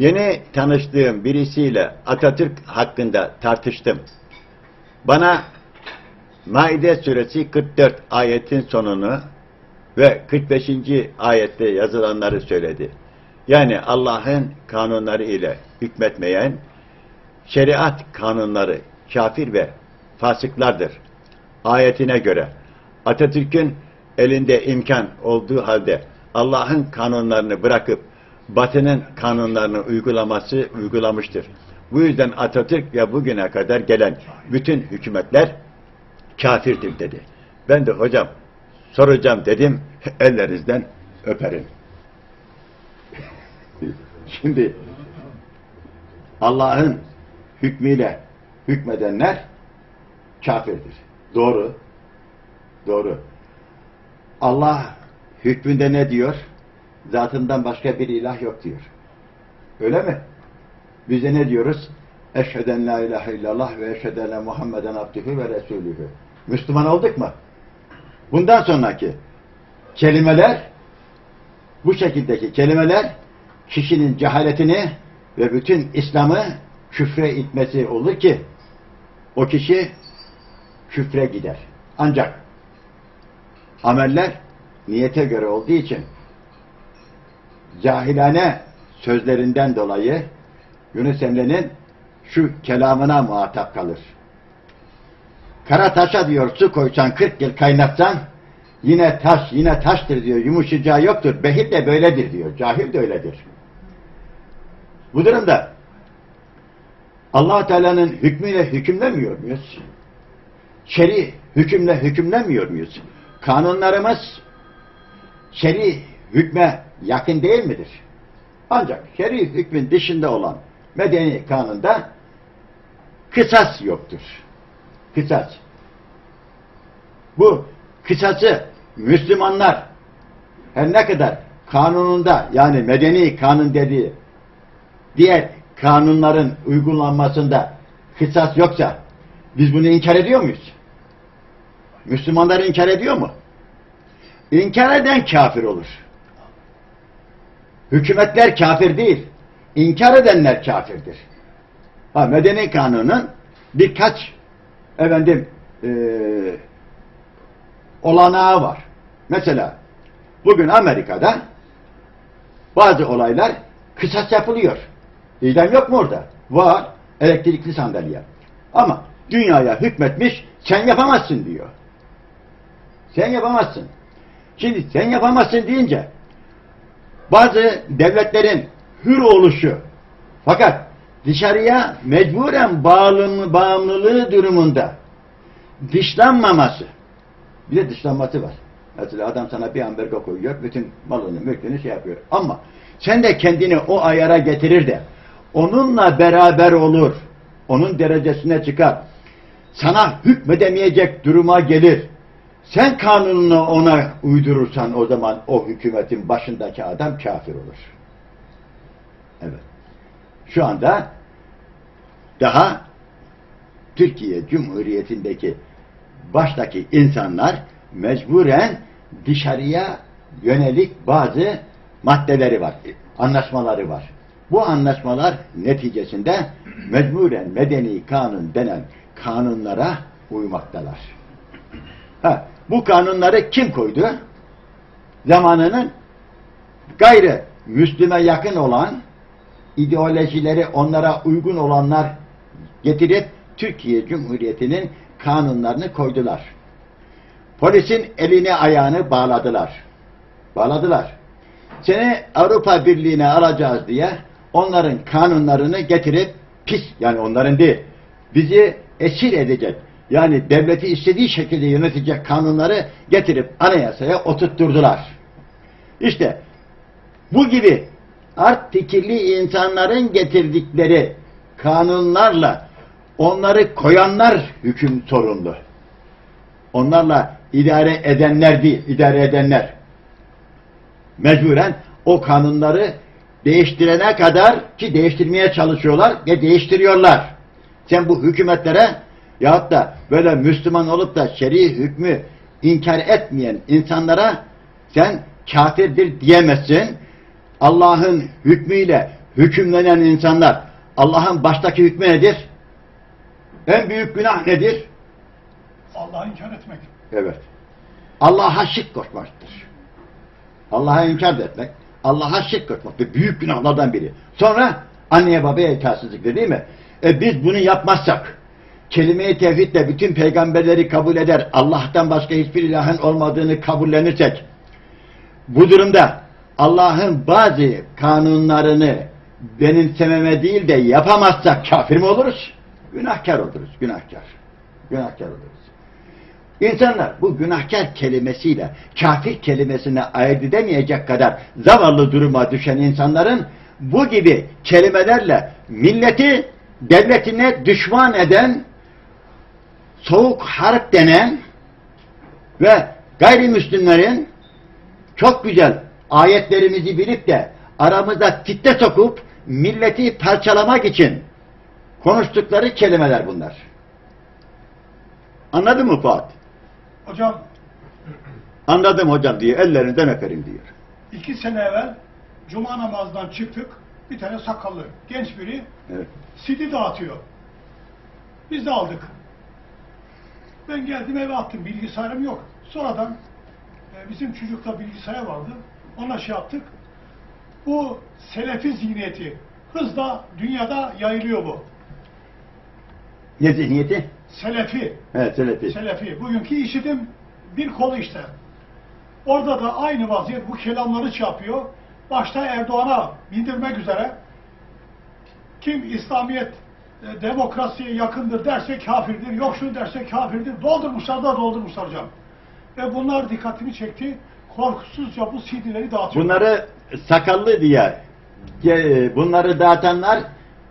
Yeni tanıştığım birisiyle Atatürk hakkında tartıştım. Bana Maide suresi 44 ayetin sonunu ve 45. ayette yazılanları söyledi. Yani Allah'ın kanunları ile hükmetmeyen şeriat kanunları kafir ve fasıklardır. Ayetine göre Atatürk'ün elinde imkan olduğu halde Allah'ın kanunlarını bırakıp Batı'nın kanunlarını uygulaması uygulamıştır. Bu yüzden Atatürk ve bugüne kadar gelen bütün hükümetler kafirdir dedi. Ben de hocam soracağım dedim ellerinizden öperim. Şimdi Allah'ın hükmüyle hükmedenler kafirdir. Doğru. Doğru. Allah hükmünde ne diyor? Zatından başka bir ilah yok diyor. Öyle mi? Biz de ne diyoruz? Eşheden la ilahe illallah ve eşheden Muhammeden abdühü ve resulühü. Müslüman olduk mu? Bundan sonraki kelimeler bu şekildeki kelimeler kişinin cehaletini ve bütün İslam'ı küfre itmesi olur ki o kişi küfre gider. Ancak ameller niyete göre olduğu için cahilane sözlerinden dolayı Yunus Emre'nin şu kelamına muhatap kalır. Kara taşa diyor su koysan 40 yıl kaynatsan yine taş yine taştır diyor yumuşacağı yoktur. Behir de böyledir diyor. Cahil de öyledir. Bu durumda allah Teala'nın hükmüyle hükümlemiyor muyuz? Şer'i hükümle hükümlemiyor muyuz? Kanunlarımız şer'i hükme yakın değil midir? Ancak şer'i hükmün dışında olan medeni kanunda kısas yoktur. Kısas. Bu kısası Müslümanlar her ne kadar kanununda yani medeni kanun dediği diğer kanunların uygulanmasında kısas yoksa biz bunu inkar ediyor muyuz? Müslümanlar inkar ediyor mu? İnkar eden kafir olur. Hükümetler kafir değil. İnkar edenler kafirdir. Ha, medeni kanunun birkaç efendim eee olanağı var. Mesela bugün Amerika'da bazı olaylar kısas yapılıyor. İdam yok mu orada? Var. Elektrikli sandalye. Ama dünyaya hükmetmiş sen yapamazsın diyor. Sen yapamazsın. Şimdi sen yapamazsın deyince bazı devletlerin hür oluşu fakat dışarıya mecburen bağlı, bağımlılığı durumunda dışlanmaması bir de dışlanması var. Mesela adam sana bir amberga koyuyor, bütün malını, mülkünü şey yapıyor. Ama sen de kendini o ayara getirir de onunla beraber olur, onun derecesine çıkar. Sana hükmedemeyecek duruma gelir. Sen kanununu ona uydurursan o zaman o hükümetin başındaki adam kafir olur. Evet. Şu anda daha Türkiye Cumhuriyeti'ndeki baştaki insanlar mecburen dışarıya yönelik bazı maddeleri var, anlaşmaları var. Bu anlaşmalar neticesinde mecburen medeni kanun denen kanunlara uymaktalar. Ha, bu kanunları kim koydu? Zamanının gayrı Müslüme yakın olan ideolojileri onlara uygun olanlar getirip Türkiye Cumhuriyeti'nin kanunlarını koydular. Polisin elini ayağını bağladılar. Bağladılar. Seni Avrupa Birliği'ne alacağız diye onların kanunlarını getirip pis yani onların değil bizi esir edecek yani devleti istediği şekilde yönetecek kanunları getirip anayasaya oturtturdular. İşte bu gibi art fikirli insanların getirdikleri kanunlarla onları koyanlar hüküm sorumlu. Onlarla idare edenler değil, idare edenler. Mecburen o kanunları değiştirene kadar ki değiştirmeye çalışıyorlar ve değiştiriyorlar. Sen bu hükümetlere yahut da böyle Müslüman olup da şer'i hükmü inkar etmeyen insanlara sen kafirdir diyemezsin. Allah'ın hükmüyle hükümlenen insanlar Allah'ın baştaki hükmü nedir? En büyük günah nedir? Allah'ı inkar etmek. Evet. Allah'a şirk koşmaktır. Allah'a inkar etmek, Allah'a şirk koşmaktır. Büyük günahlardan biri. Sonra anneye babaya itaatsizliktir değil mi? E biz bunu yapmazsak, kelime-i tevhidle bütün peygamberleri kabul eder, Allah'tan başka hiçbir ilahın olmadığını kabullenirsek, bu durumda Allah'ın bazı kanunlarını benimsememe değil de yapamazsak kafir mi oluruz? Günahkar oluruz, günahkar. Günahkar oluruz. İnsanlar bu günahkar kelimesiyle kafir kelimesine ayırt edemeyecek kadar zavallı duruma düşen insanların bu gibi kelimelerle milleti devletine düşman eden soğuk harp denen ve gayrimüslimlerin çok güzel ayetlerimizi bilip de aramıza fitne sokup milleti parçalamak için konuştukları kelimeler bunlar. Anladın mı Fuat? Hocam Anladım hocam diye ellerinden öperim diyor. iki sene evvel cuma namazından çıktık. Bir tane sakallı genç biri Evet. CD dağıtıyor. Biz de aldık. Ben geldim eve attım. Bilgisayarım yok. Sonradan e, bizim çocukta bilgisayar vardı. Ona şey yaptık. Bu selefi zihniyeti hızla dünyada yayılıyor bu. Ne zihniyeti? Selefi. Evet, selefi. Selefi. Bugünkü işitim bir kolu işte. Orada da aynı vaziyet bu kelamları şey yapıyor. Başta Erdoğan'a bildirmek üzere kim İslamiyet e, demokrasiye yakındır derse kafirdir, yok şunu derse kafirdir. Doldurmuşlar da doldurmuşlar hocam. Ve bunlar dikkatimi çekti. Korkusuzca bu CD'leri dağıtıyor. Bunları sakallı diye ge- bunları dağıtanlar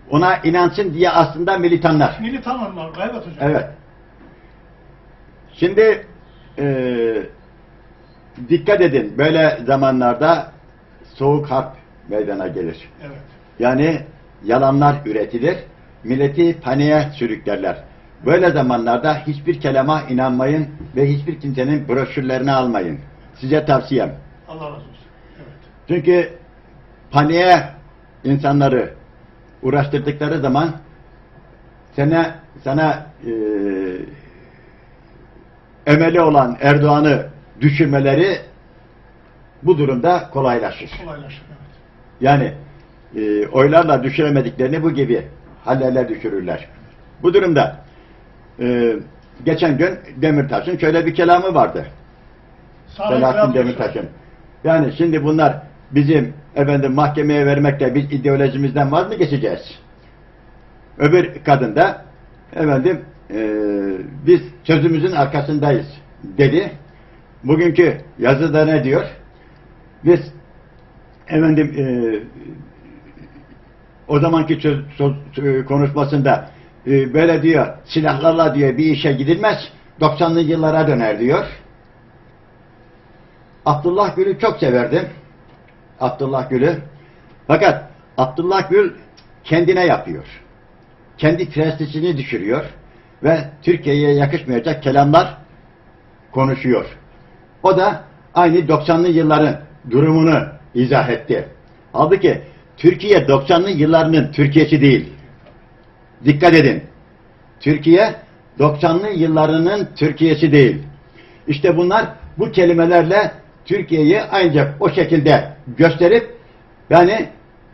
ona inansın diye aslında militanlar. Militan onlar. Evet hocam. Evet. Şimdi eee, dikkat edin böyle zamanlarda soğuk harp meydana gelir. Evet. Yani yalanlar üretilir, milleti paniğe sürüklerler. Böyle zamanlarda hiçbir kelama inanmayın ve hiçbir kimsenin broşürlerini almayın. Size tavsiyem. Allah razı olsun. Evet. Çünkü paniğe insanları uğraştırdıkları zaman sana, sana eee, emeli olan Erdoğan'ı düşürmeleri bu durumda kolaylaşır. Kolaylaşır. Evet. Yani e, oylarla düşüremediklerini bu gibi hallerle düşürürler. Bu durumda e, geçen gün Demirtaş'ın şöyle bir kelamı vardı. Selahattin Demirtaş'ın. Yani şimdi bunlar bizim efendim mahkemeye vermekle biz ideolojimizden vaz mı geçeceğiz? Öbür kadın da efendim e, biz sözümüzün arkasındayız dedi. Bugünkü yazıda ne diyor? Biz efendim e, o zamanki söz, söz- e, konuşmasında e, böyle diyor silahlarla diyor bir işe gidilmez 90'lı yıllara döner diyor. Abdullah Gül'ü çok severdim. Abdullah Gül'ü. Fakat Abdullah Gül kendine yapıyor. Kendi prestijini düşürüyor ve Türkiye'ye yakışmayacak kelamlar konuşuyor. O da aynı 90'lı yılların durumunu izah etti. Halbuki Türkiye 90'lı yıllarının Türkiye'si değil. Dikkat edin. Türkiye 90'lı yıllarının Türkiye'si değil. İşte bunlar bu kelimelerle Türkiye'yi ancak o şekilde gösterip yani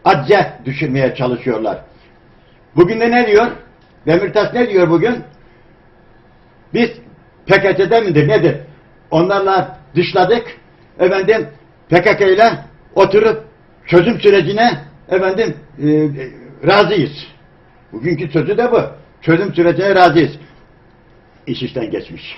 acce düşürmeye çalışıyorlar. Bugün de ne diyor? Demirtaş ne diyor bugün? Biz PKK'de midir nedir? Onlarla dışladık. Efendim PKK ile oturup çözüm sürecine efendim e, e, razıyız. Bugünkü sözü de bu. Çözüm sürecine razıyız. İş işten geçmiş.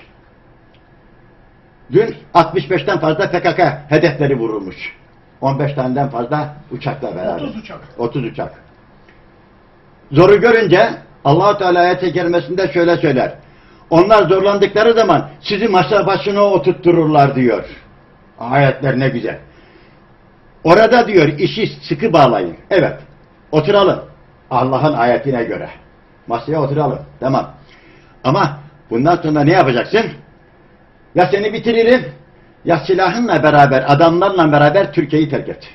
Dün 65'ten fazla PKK hedefleri vurulmuş. 15 taneden fazla uçakla beraber. 30 uçak. 30 uçak. Zoru görünce Allah-u Teala ayet-i kerimesinde şöyle söyler. Onlar zorlandıkları zaman sizi masa başına oturttururlar diyor. Ayetler ne güzel. Orada diyor işi sıkı bağlayın. Evet. Oturalım. Allah'ın ayetine göre. Masaya oturalım. Tamam. Ama bundan sonra ne yapacaksın? Ya seni bitiririm ya silahınla beraber, adamlarla beraber Türkiye'yi terk et.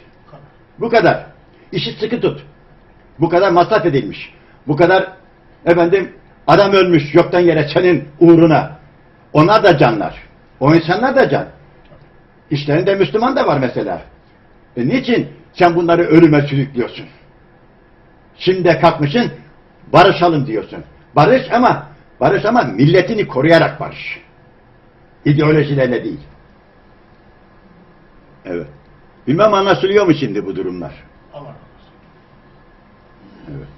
Bu kadar. İşi sıkı tut. Bu kadar masraf edilmiş. Bu kadar efendim adam ölmüş yoktan yere senin uğruna. Onlar da canlar. O insanlar da can. İşlerinde Müslüman da var mesela. E niçin sen bunları ölüme sürüklüyorsun? Şimdi kalkmışsın barışalım diyorsun. Barış ama barış ama milletini koruyarak barış. İdeolojilerle değil. Evet. Bilmem anlaşılıyor mu şimdi bu durumlar? Evet.